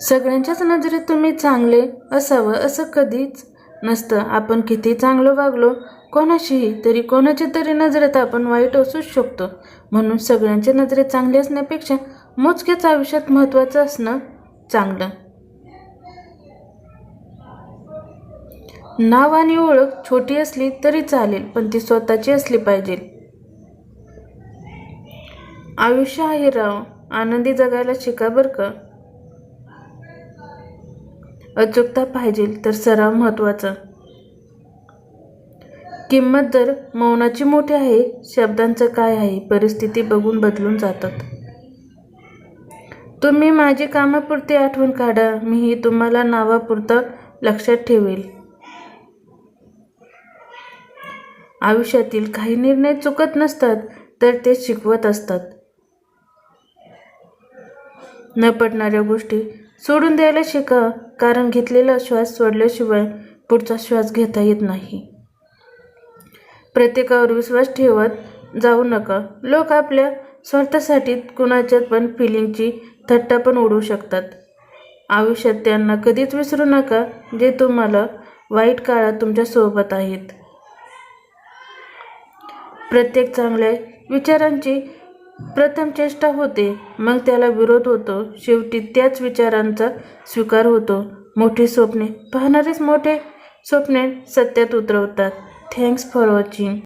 सगळ्यांच्याच नजरेत तुम्ही चांगले असावं असं कधीच नसतं. आपण किती चांगलं वागलो कोणाशीही तरी कोणाच्या तरी नजरेत आपण वाईट असूच शकतो. म्हणून सगळ्यांच्या नजरेत चांगले असण्यापेक्षा मोजक्याच आयुष्यात महत्त्वाचं असणं चांगलं. नाव आणि ओळख छोटी असली तरी चालेल पण ती स्वतःची असली पाहिजे. आयुष्य आहे राव. आनंदी जगायला शिका बरं का? अचूकता पाहिजे तर सराव महत्त्वाचा. किंमत दर मौनाची मोठी आहे शब्दांचं काय आहे परिस्थिती बघून बदलून जातात. तुम्ही माझी कामापुरती आठवण काढा मीही तुम्हाला नावापुरतं लक्षात ठेवेल. आयुष्यातील काही निर्णय चुकत नसतात तर ते शिकवत असतात. न पटणाऱ्या गोष्टी सोडून द्यायला शिका कारण घेतलेला श्वास सोडल्याशिवाय पुढचा श्वास घेता येत नाही. प्रत्येकावर विश्वास ठेवत जाऊ नका. लोक आपल्या स्वार्थासाठी कुणाच्या पण फिलिंगची थट्टा पण उडवू शकतात. आयुष्यात त्यांना कधीच विसरू नका जे तुम्हाला वाईट काळात तुमच्यासोबत आहेत. प्रत्येक चांगल्या विचारांची प्रथम चेष्टा होते. मग त्याला विरोध होतो. शेवटी त्याच विचारांचा स्वीकार होतो. मोठी स्वप्ने पाहणारेच मोठे स्वप्ने सत्यात उतरवतात. Thanks for watching